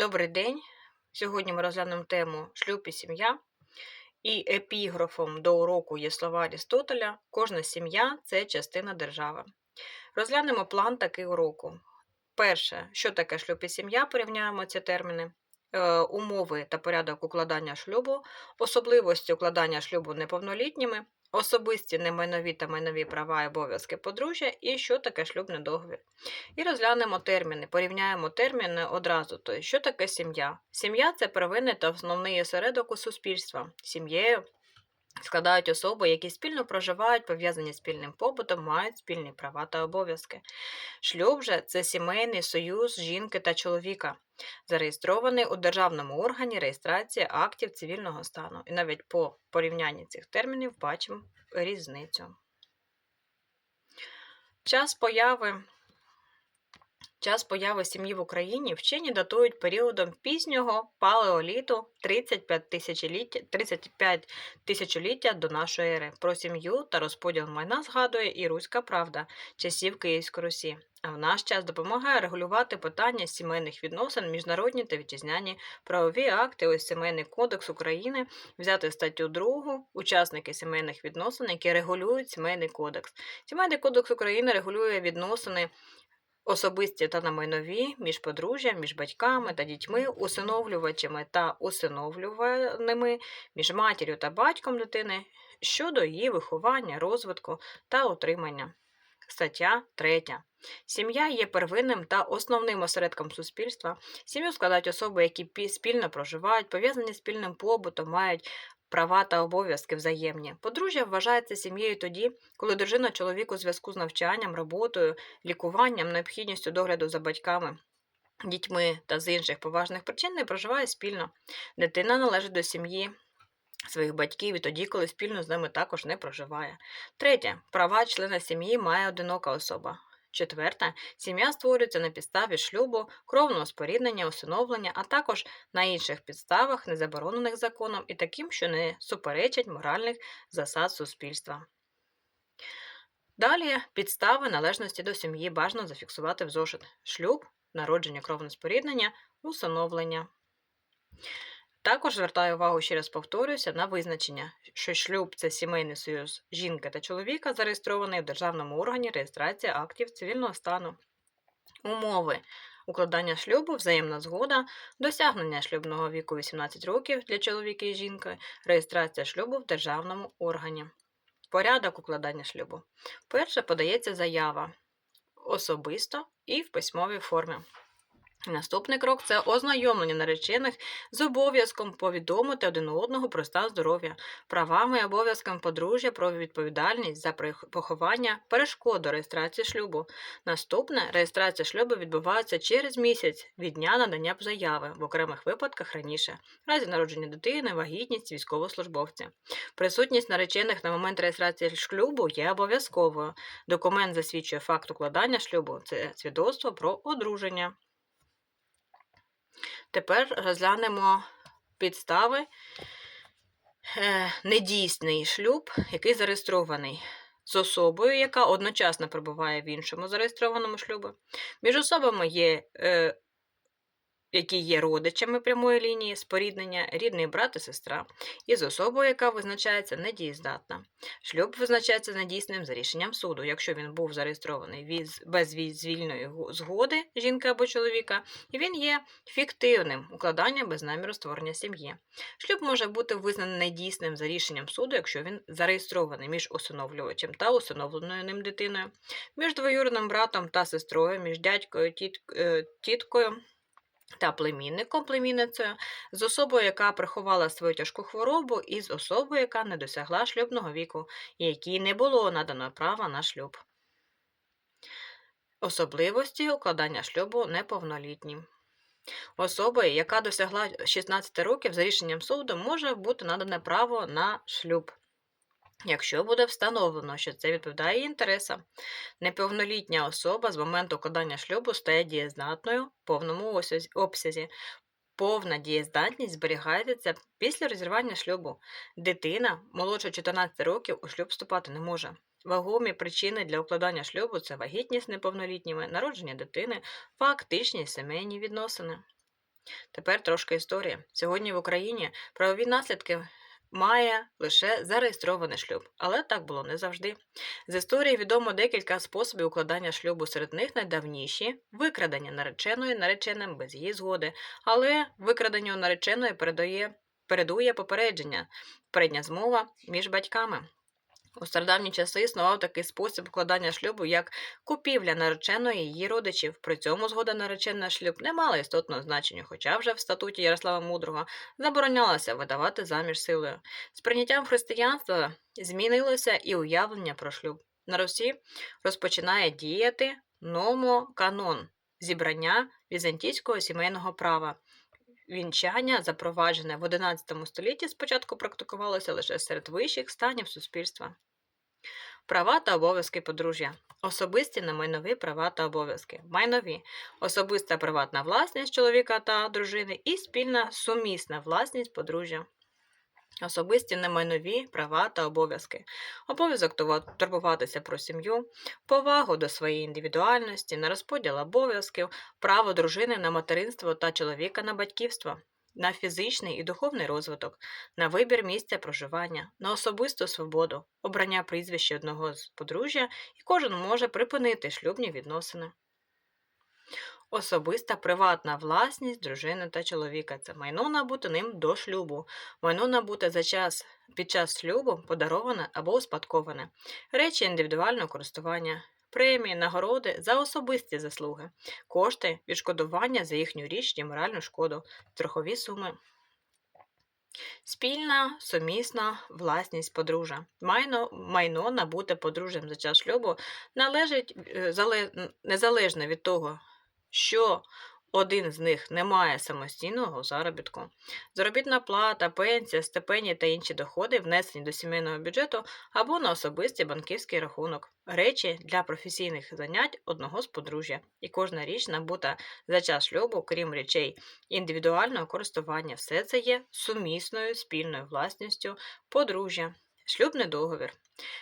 Добрий день. Сьогодні ми розглянемо тему шлюб і сім'я. І епіграфом до уроку є слова Арістотеля: кожна сім'я це частина держави. Розглянемо план такий уроку. Перше, що таке шлюб і сім'я, порівняємо ці терміни. Е, умови та порядок укладання шлюбу, особливості укладання шлюбу неповнолітніми, особисті немайнові та майнові права і обов'язки подружжя, і що таке шлюбний договір. І розглянемо терміни, порівняємо терміни одразу. Тобто, що таке сім'я? Сім'я це первинний та основний осередок у суспільства. Сім'єю складають особи, які спільно проживають, пов'язані спільним побутом, мають спільні права та обов'язки. Шлюб же це сімейний союз жінки та чоловіка, зареєстрований у державному органі реєстрації актів цивільного стану. І навіть по порівнянні цих термінів бачимо різницю. Час появи Час появи сім'ї в Україні вчені датують періодом пізнього палеоліту 35 тисячоліття, 35 тисячоліття до нашої ери. Про сім'ю та розподіл майна згадує і Руська Правда часів Київської Русі. А в наш час допомагає регулювати питання сімейних відносин, міжнародні та вітчизняні правові акти, ось Сімейний кодекс України, взяти статтю 2 учасники сімейних відносин, які регулюють сімейний кодекс. Сімейний кодекс України регулює відносини особисті та намайнові між подружжям, між батьками та дітьми, усиновлювачами та усиновлюваними, між матір'ю та батьком дитини щодо її виховання, розвитку та утримання. Стаття 3. Сім'я є первинним та основним осередком суспільства. Сім'ю складають особи, які спільно проживають, пов'язані спільним побутом, мають права та обов'язки взаємні. Подружжя вважається сім'єю тоді, коли дружина чоловік у зв'язку з навчанням, роботою, лікуванням, необхідністю догляду за батьками. Дітьми та з інших поважних причин не проживає спільно. Дитина належить до сім'ї своїх батьків і тоді, коли спільно з ними також не проживає. Третє. Права члена сім'ї має одинока особа. Четверте, сім'я створюється на підставі шлюбу, кровного споріднення, усиновлення, а також на інших підставах, не заборонених законом, і таким, що не суперечать моральних засад суспільства. Далі підстави належності до сім'ї бажано зафіксувати в зошит шлюб, народження кровне споріднення, усиновлення. Також звертаю увагу, ще раз повторюся, на визначення, що шлюб це сімейний союз жінки та чоловіка, зареєстрований в державному органі реєстрації актів цивільного стану. Умови укладання шлюбу, взаємна згода, досягнення шлюбного віку 18 років для чоловіка і жінки, реєстрація шлюбу в державному органі. Порядок укладання шлюбу. Перше подається заява особисто і в письмовій формі. Наступний крок це ознайомлення наречених з обов'язком повідомити один одного про стан здоров'я, правами і обов'язками подружжя про відповідальність за поховання, перешкоду реєстрації шлюбу. Наступне реєстрація шлюбу відбувається через місяць від дня надання заяви, в окремих випадках раніше, в разі народження дитини, вагітність, військовослужбовці. Присутність наречених на момент реєстрації шлюбу є обов'язковою. Документ засвідчує факт укладання шлюбу це свідоцтво про одруження. Тепер розглянемо підстави е, недійсний шлюб, який зареєстрований з особою, яка одночасно перебуває в іншому зареєстрованому шлюбі. Між особами є е, які є родичами прямої лінії споріднення, рідний брат і сестра, із особою, яка визначається недієздатна. Шлюб визначається недійсним за рішенням суду, якщо він був зареєстрований без звільної згоди жінки або чоловіка, і він є фіктивним укладанням без наміру створення сім'ї. Шлюб може бути визнаний недійсним за рішенням суду, якщо він зареєстрований між усиновлювачем та усиновленою ним дитиною, між двоюрним братом та сестрою, між дядькою, е, тіткою та племінником племінницею, з особою, яка приховала свою тяжку хворобу, і з особою, яка не досягла шлюбного віку, і якій не було надано права на шлюб. Особливості укладання шлюбу неповнолітні. Особою, яка досягла 16 років за рішенням суду, може бути надане право на шлюб. Якщо буде встановлено, що це відповідає інтересам, неповнолітня особа з моменту укладання шлюбу стає дієздатною в повному обсязі. Повна дієздатність зберігається після розірвання шлюбу. Дитина молодше 14 років у шлюб вступати не може. Вагомі причини для укладання шлюбу це вагітність неповнолітніми, народження дитини, фактичні сімейні відносини. Тепер трошки історії. Сьогодні в Україні правові наслідки має лише зареєстрований шлюб, але так було не завжди. З історії відомо декілька способів укладання шлюбу, серед них найдавніші викрадення нареченої нареченим без її згоди, але викраденню нареченої передає, передує попередження, передня змова між батьками. У стародавні часи існував такий спосіб укладання шлюбу, як купівля нареченої її родичів. При цьому згода нареченої на шлюб не мала істотного значення, хоча вже в статуті Ярослава Мудрого заборонялося видавати заміж силою. З прийняттям християнства змінилося і уявлення про шлюб. На Русі розпочинає діяти номоканон зібрання візантійського сімейного права. Вінчання, запроваджене в XI столітті, спочатку практикувалося лише серед вищих станів суспільства. Права та обов'язки подружжя. Особисті немайнові права та обов'язки. Майнові особиста приватна власність чоловіка та дружини і спільна сумісна власність подружжя. Особисті немайнові права та обов'язки, обов'язок турбуватися про сім'ю, повагу до своєї індивідуальності, на розподіл обов'язків, право дружини на материнство та чоловіка на батьківство, на фізичний і духовний розвиток, на вибір місця проживання, на особисту свободу, обрання прізвища одного з подружжя, і кожен може припинити шлюбні відносини. Особиста приватна власність дружини та чоловіка. Це майно набуте ним до шлюбу, майно набуте за час під час шлюбу, подароване або успадковане, речі індивідуального користування, премії, нагороди за особисті заслуги, кошти, відшкодування за їхню річ і моральну шкоду, страхові суми. Спільна сумісна власність подружжя. Майно, майно набуте подружжям за час шлюбу належить е, зале- незалежно від того, що один з них не має самостійного заробітку. Заробітна плата, пенсія, стипендії та інші доходи внесені до сімейного бюджету або на особистий банківський рахунок, речі для професійних занять одного з подружжя, і кожна річ набута за час шлюбу, крім речей індивідуального користування. Все це є сумісною спільною власністю подружжя. Шлюбний договір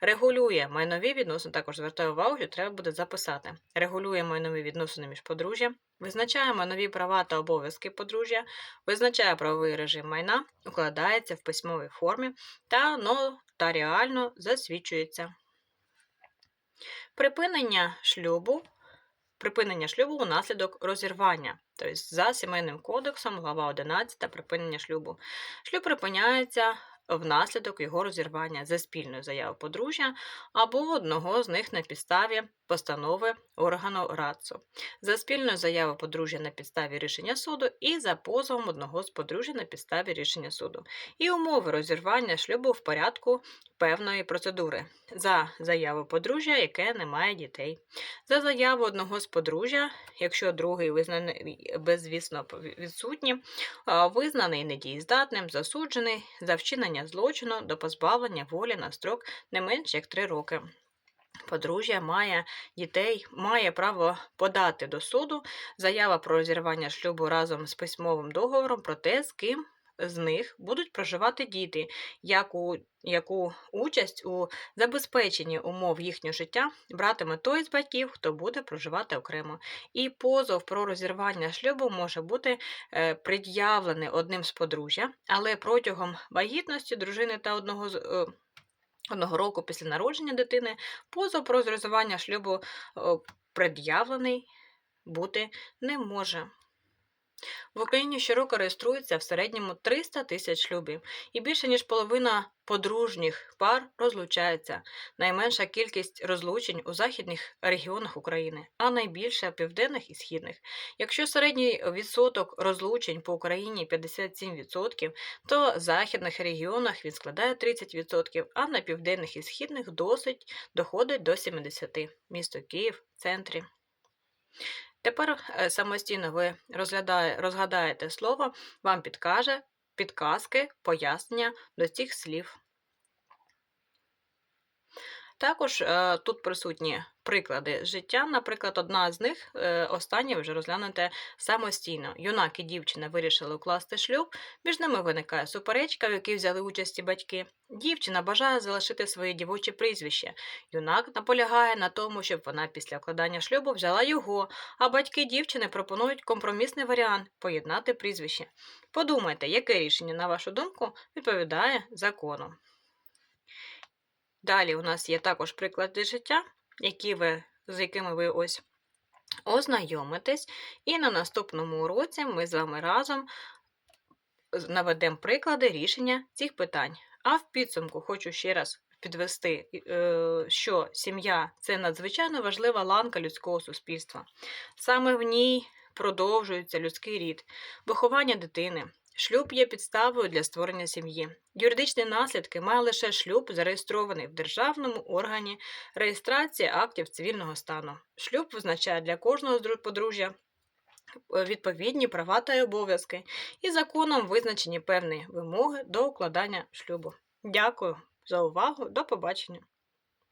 регулює майнові відносини. Також звертаю увагу, що треба буде записати. Регулює майнові відносини між подружжям, визначає майнові права та обов'язки подружжя, визначає правовий режим майна, укладається в письмовій формі та нотаріально засвідчується. Припинення шлюбу. Припинення шлюбу унаслідок розірвання, тобто за сімейним кодексом, глава 11 припинення шлюбу. Шлюб припиняється внаслідок його розірвання за спільною заявою подружжя або одного з них на підставі постанови органу РАЦУ, за спільною заявою подружжя на підставі рішення суду і за позовом одного з подружжя на підставі рішення суду, і умови розірвання шлюбу в порядку певної процедури за заявою подружжя, яке не має дітей, за заяву одного з подружжя, якщо другий визнаний безвісно відсутні, визнаний недієздатним, засуджений за вчинення злочину до позбавлення волі на строк не менше як 3 роки. Подружжя має дітей, має право подати до суду заява про розірвання шлюбу разом з письмовим договором про те, з ким з них будуть проживати діти, яку, яку участь у забезпеченні умов їхнього життя братиме той з батьків, хто буде проживати окремо. І позов про розірвання шлюбу може бути е, пред'явлений одним з подружжя, але протягом вагітності дружини та одного з. е, Одного року після народження дитини позов про зруйнування шлюбу е, пред'явлений бути не може. В Україні щороку реєструється в середньому 300 тисяч шлюбів, і більше ніж половина подружніх пар розлучається. Найменша кількість розлучень у західних регіонах України, а найбільша південних і східних. Якщо середній відсоток розлучень по Україні 57%, то в західних регіонах він складає 30%, а на південних і східних досить доходить до 70%. Місто Київ в центрі. Тепер е, самостійно ви розглядає, розгадаєте слово, вам підкаже підказки, пояснення до цих слів. Також е, тут присутні приклади життя. Наприклад, одна з них е, остання вже розглянете самостійно. Юнак і дівчина вирішили укласти шлюб, між ними виникає суперечка, в якій взяли участь і батьки. Дівчина бажає залишити своє дівоче прізвище. Юнак наполягає на тому, щоб вона після укладання шлюбу взяла його, а батьки дівчини пропонують компромісний варіант поєднати прізвище. Подумайте, яке рішення, на вашу думку, відповідає закону. Далі у нас є також приклади життя, які ви, з якими ви ось ознайомитесь, і на наступному уроці ми з вами разом наведемо приклади рішення цих питань. А в підсумку хочу ще раз підвести, е, що сім'я це надзвичайно важлива ланка людського суспільства. Саме в ній продовжується людський рід, виховання дитини. Шлюб є підставою для створення сім'ї. Юридичні наслідки має лише шлюб, зареєстрований в державному органі реєстрації актів цивільного стану. Шлюб визначає для кожного з подружжя е, відповідні права та обов'язки, і законом визначені певні вимоги до укладання шлюбу. Дякую за увагу. До побачення.